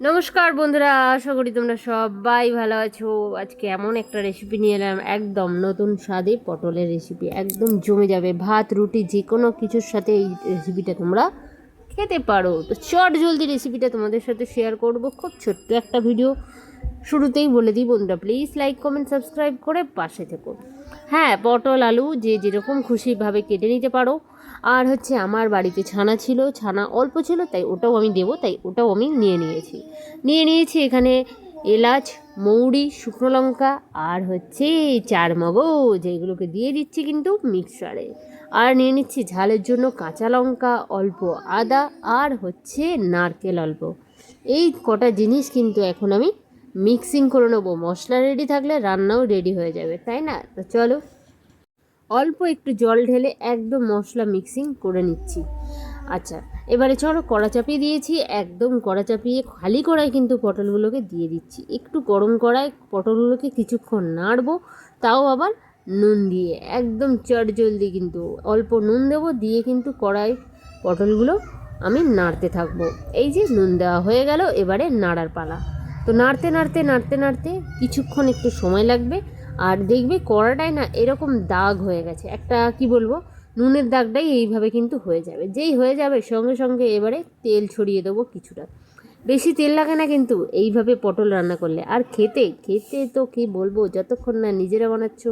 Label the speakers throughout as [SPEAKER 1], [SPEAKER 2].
[SPEAKER 1] নমস্কার বন্ধুরা, আশা করি তোমরা সবাই ভালো আছো। আজকে এমন একটা রেসিপি নিয়ে এলাম, একদম নতুন স্বাদে পটলের রেসিপি একদম জমে যাবে ভাত, রুটি যে কোনো কিছুর সাথে এই রেসিপিটা তোমরা খেতে পারো। তো চট জলদি রেসিপিটা তোমাদের সাথে শেয়ার করব, খুব ছোট্ট একটা ভিডিও শুরুতেই বলে দিই বন্ধুরা প্লিজ লাইক কমেন্ট সাবস্ক্রাইব করে পাশে থেকো। হ্যাঁ পটল, আলু যে যেরকম খুশিভাবে কেটে নিতে পারো। আর হচ্ছে আমার বাড়িতে ছানা ছিল, ছানা অল্প ছিল, তাই ওটাও আমি দেবো, তাই ওটাও আমি নিয়ে নিয়েছি। নিয়ে নিয়েছি এখানে এলাচ, মৌরি, শুকনো লঙ্কা আর হচ্ছে চার মগজ দিয়ে দিচ্ছি কিন্তু মিক্সারে। আর নিয়ে নিচ্ছি ঝালের জন্য কাঁচা লঙ্কা, অল্প আদা আর হচ্ছে নারকেল অল্প। এই কটা জিনিস কিন্তু এখন আমি মিক্সিং করে নেব। মশলা রেডি থাকলে রান্নাও রেডি হয়ে যাবে, তাই না? তো চলো, অল্প একটু জল ঢেলে একদম মশলা মিক্সিং করে নিচ্ছি। আচ্ছা এবারে চলো কড়া চাপিয়ে দিয়েছি, একদম কড়া চাপিয়ে খালি কড়াই কিন্তু পটলগুলোকে দিয়ে দিচ্ছি। একটু গরম কড়াই পটলগুলোকে কিছুক্ষণ নাড়বো, তাও আবার নুন দিয়ে। একদম চট জলদি কিন্তু, অল্প নুন দেবো, দিয়ে কিন্তু কড়াই পটলগুলো আমি নাড়তে থাকব। এই যে নুন দেওয়া হয়ে গেল, এবারে নাড়ার পালা। তো নাড়তে নাড়তে নাড়তে নাড়তে কিছুক্ষণ একটু সময় লাগবে। আর দেখবে কড়াটায় না এরকম দাগ হয়ে গেছে। একটা কি বলব? নুনের দাগটাই এইভাবে কিন্তু হয়ে যাবে। যেই হয়ে যাবে সঙ্গে সঙ্গে এবারে তেল ছড়িয়ে দেবো কিছুটা। বেশি তেল লাগে না কিন্তু এইভাবে পটল রান্না করলে। আর খেতে খেতে তো কি বলব? যতক্ষণ না নিজেরা বানাচ্ছ,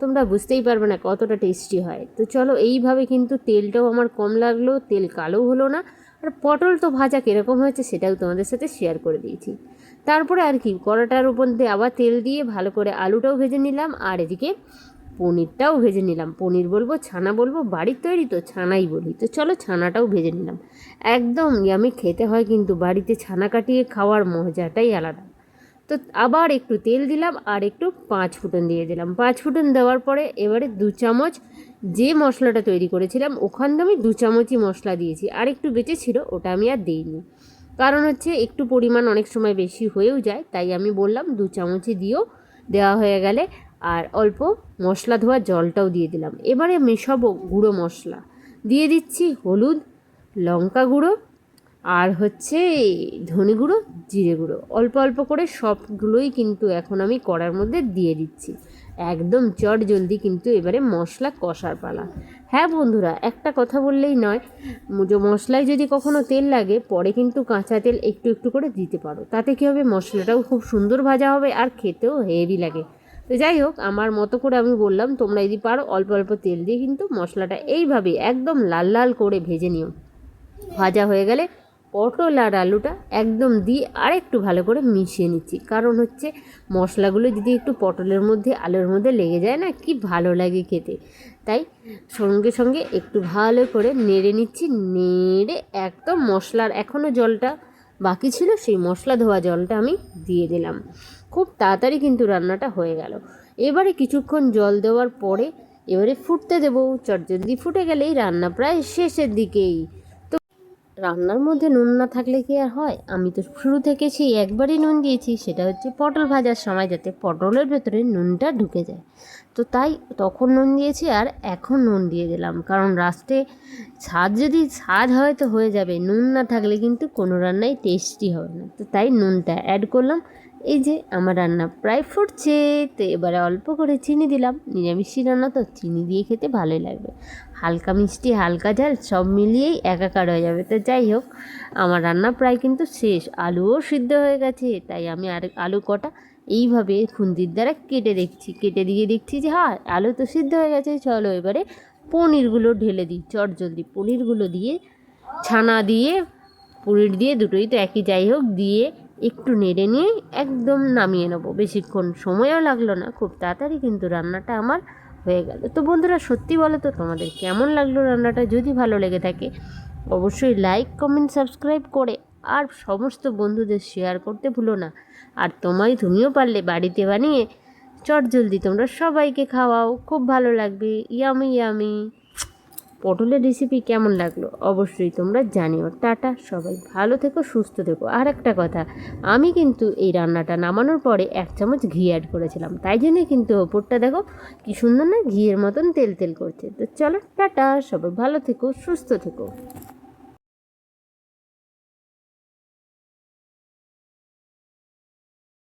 [SPEAKER 1] তোমরা বুঝতেই পারবে না কতটা টেস্টি হয়। তো চলো এইভাবে কিন্তু তেলটাও আমার কম লাগল, তেল কালো হলো না। আর পটল তো ভাজা কীরকম হয়েছে সেটাও তোমাদের সাথে শেয়ার করে দিয়েছি। তারপরে আর কি কড়াটার উপর দিয়ে আবার তেল দিয়ে ভালো করে আলুটাও ভেজে নিলাম, আর এদিকে পনিরটাও ভেজে নিলাম। পনির বলব, ছানা বলব, বাড়ির তৈরি তো ছানাই বলি। তো চলো ছানাটাও ভেজে নিলাম। একদম আমি খেতে হয় কিন্তু বাড়িতে ছানা কাটিয়ে খাওয়ার মজাটাই আলাদা। তো আবার একটু তেল দিলাম আর একটু পাঁচ ফুটন দিয়ে দিলাম। পাঁচ ফুটন দেওয়ার পরে এবারে দু চামচ যে মশলাটা তৈরি করেছিলাম, ওখান আমি দু চামচই মশলা দিয়েছি। আর একটু বেঁচে ছিল, ওটা আমি আর দিইনি। কারণ হচ্ছে একটু পরিমাণ অনেক সময় বেশি হয়েও যায়, তাই আমি বললাম দু চামচই দিও, দেওয়া হয়ে গেলে। আর অল্প মশলা ধোয়া জলটাও দিয়ে দিলাম। এবারে মেশাবো গুঁড়ো মশলা। দিয়ে দিচ্ছি হলুদ, লঙ্কা গুঁড়ো আর হচ্ছে ধনে গুঁড়ো, জিরে গুঁড়ো। অল্প অল্প করে সবগুলোই কিন্তু এখন আমি কড়ার মধ্যে দিয়ে দিচ্ছি। একদম চট জলদি কিন্তু এবারে মশলা কষার পালা। হ্যাঁ বন্ধুরা, একটা কথা বললেই নয় মশলায় যদি কখনো তেল লাগে, পরে কিন্তু কাঁচা তেল একটু একটু করে দিতে পারো। তাতে কী হবে? মশলাটাও খুব সুন্দর ভাজা হবে আর খেতেও হেভি লাগে। তো যাই হোক, আমার মতো করে আমি বললাম, তোমরা যদি পারো, অল্প অল্প তেল দিয়ে কিন্তু মশলাটা এইভাবে একদম লাল লাল করে ভেজে নিও। ভাজা হয়ে গেলে পটল আর আলুটা একদম দিয়ে আর একটু ভালো করে মিশিয়ে নিচ্ছি। কারণ হচ্ছে মশলাগুলো যদি একটু পটলের মধ্যে, আলুর মধ্যে লেগে যায় না, কি ভালো লাগে খেতে। তাই সঙ্গে সঙ্গে একটু ভালো করে নেড়ে নিচ্ছি, নেড়ে একদম মশলার এখনও জলটা বাকি ছিল, সেই মশলা ধোয়া জলটা আমি দিয়ে দিলাম। খুব তাড়াতাড়ি কিন্তু রান্নাটা হয়ে গেল। এবারে কিছুক্ষণ জল দেওয়ার পরে এবারে ফুটতে দেবো। চটজলদি ফুটে গেলেই রান্না প্রায় শেষের দিকেই। রান্নার মধ্যে নুন না থাকলে কি আর হয়? আমি তো শুরু থেকে সেই একবারই নুন দিয়েছি, সেটা হচ্ছে পটল ভাজার সময় যাতে পটলের ভেতরে নুনটা ঢুকে যায়। তো তাই তখন নুন দিয়েছি আর এখন নুন দিয়ে দিলাম। কারণ লাস্টে স্বাদ যদি স্বাদ হয় তো হয়ে যাবে, নুন না থাকলে কিন্তু কোনো রান্নাই টেস্টি হবে না। তো তাই নুনটা অ্যাড করলাম। এই যে আমার রান্না প্রায় ফুটছে, তো এবারে অল্প করে চিনি দিলাম। নিরামিষি রান্না, তো চিনি দিয়ে খেতে ভালোই লাগবে। হালকা মিষ্টি, হালকা ঝাল, সব মিলিয়েই একাকার হয়ে যাবে। তো যাই হোক, আমার রান্না প্রায় কিন্তু শেষ। আলুও সিদ্ধ হয়ে গেছে, তাই আমি আর আলু কটা এইভাবে খুন্তির দ্বারা কেটে দেখছি। কেটে দিয়ে দেখছি যে হ্যাঁ আলু তো সিদ্ধ হয়ে গেছে, চলো এবারে পনিরগুলো ঢেলে দিই। চট জলদি পনিরগুলো দিয়ে, ছানা দিয়ে পনির দিয়ে দুটোই তো একই। যাই হোক, দিয়ে একটু নেড়ে নিয়ে একদম নামিয়ে নেব। বেশিক্ষণ সময়ও লাগল না, খুব তাড়াতাড়ি কিন্তু রান্নাটা আমার হয়ে গেল। তো বন্ধুরা, সত্যি বলো তো, তোমাদের কেমন লাগল রান্নাটা? যদি ভালো লেগে থাকে, অবশ্যই লাইক কমেন্ট সাবস্ক্রাইব করে আর সমস্ত বন্ধুদের শেয়ার করতে ভুলো না। আর তোমায় তুমিও পারলে বাড়িতে বানিয়ে চট জলদি তোমরা সবাইকে খাওয়াও। খুব ভালো লাগবে। ইয়ামি ইয়ামি পটলের রেসিপি কেমন লাগল অবশ্যই তোমরা জানিও। টাটা, সবাই ভালো থেকো, সুস্থ থেকো। আর একটা কথা, আমি কিন্তু এই রান্নাটা নামানোর পরে এক চামচ ঘি অ্যাড করেছিলাম। তাই জন্যই কিন্তু ওপরটা দেখো কি সুন্দর না ঘিয়ের মতন তেল তেল করছে। তো চলো, টাটা, সবাই ভালো থেকো, সুস্থ থেকো।